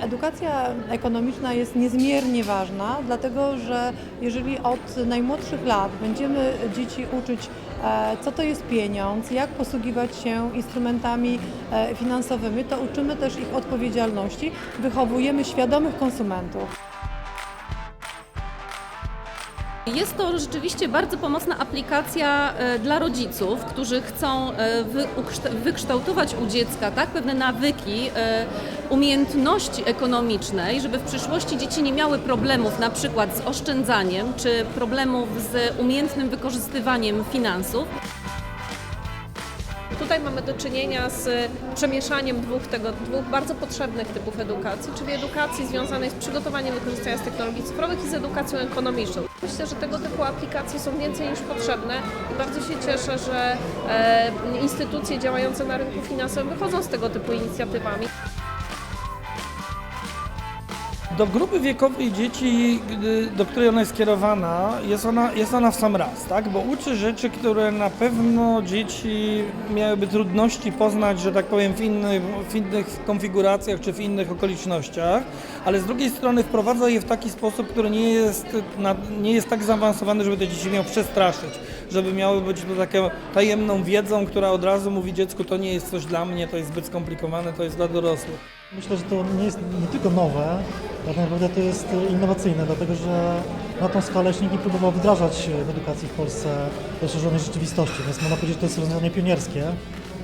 Edukacja ekonomiczna jest niezmiernie ważna, dlatego że jeżeli od najmłodszych lat będziemy dzieci uczyć, e, co to jest pieniądz, jak posługiwać się instrumentami e, finansowymi, to uczymy też ich odpowiedzialności, wychowujemy świadomych konsumentów. Jest to rzeczywiście bardzo pomocna aplikacja e, dla rodziców, którzy chcą e, wykształtować u dziecka tak, pewne nawyki, e, umiejętności ekonomicznej, żeby w przyszłości dzieci nie miały problemów na przykład z oszczędzaniem czy problemów z umiejętnym wykorzystywaniem finansów. Tutaj mamy do czynienia z przemieszaniem dwóch, tego, dwóch bardzo potrzebnych typów edukacji, czyli edukacji związanej z przygotowaniem wykorzystania z technologii cyfrowych i z edukacją ekonomiczną. Myślę, że tego typu aplikacje są więcej niż potrzebne i bardzo się cieszę, że e, instytucje działające na rynku finansowym wychodzą z tego typu inicjatywami. Do grupy wiekowej dzieci, gdy- do której ona jest skierowana, jest ona, jest ona w sam raz, tak? Bo uczy rzeczy, które na pewno dzieci miałyby trudności poznać, że tak powiem, w innych, w innych konfiguracjach czy w innych okolicznościach, ale z drugiej strony wprowadza je w taki sposób, który nie jest, nie jest tak zaawansowany, żeby te dzieci miał przestraszyć, żeby miały być to taką tajemną wiedzą, która od razu mówi dziecku, to nie jest coś dla mnie, to jest zbyt skomplikowane, to jest dla dorosłych. Myślę, że to nie jest nie tylko nowe, tak naprawdę to jest innowacyjne, dlatego że na tą skalę nie próbował wdrażać w edukacji w Polsce rozszerzonej rzeczywistości, więc można powiedzieć, że to jest rozwiązanie pionierskie.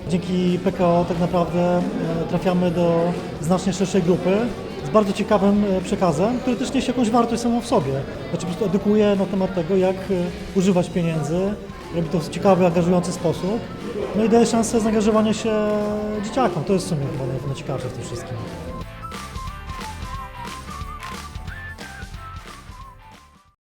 Dzięki PKO tak naprawdę e, trafiamy do znacznie szerszej grupy z bardzo ciekawym e, przekazem, który też niesie jakąś wartość samą w sobie. Znaczy po prostu edukuje na temat tego, jak e, używać pieniędzy, robi to w ciekawy, angażujący sposób. No i daje szansę zaangażowania się dzieciakom. To jest w sumie chyba naj- najciekawsze w tym wszystkim.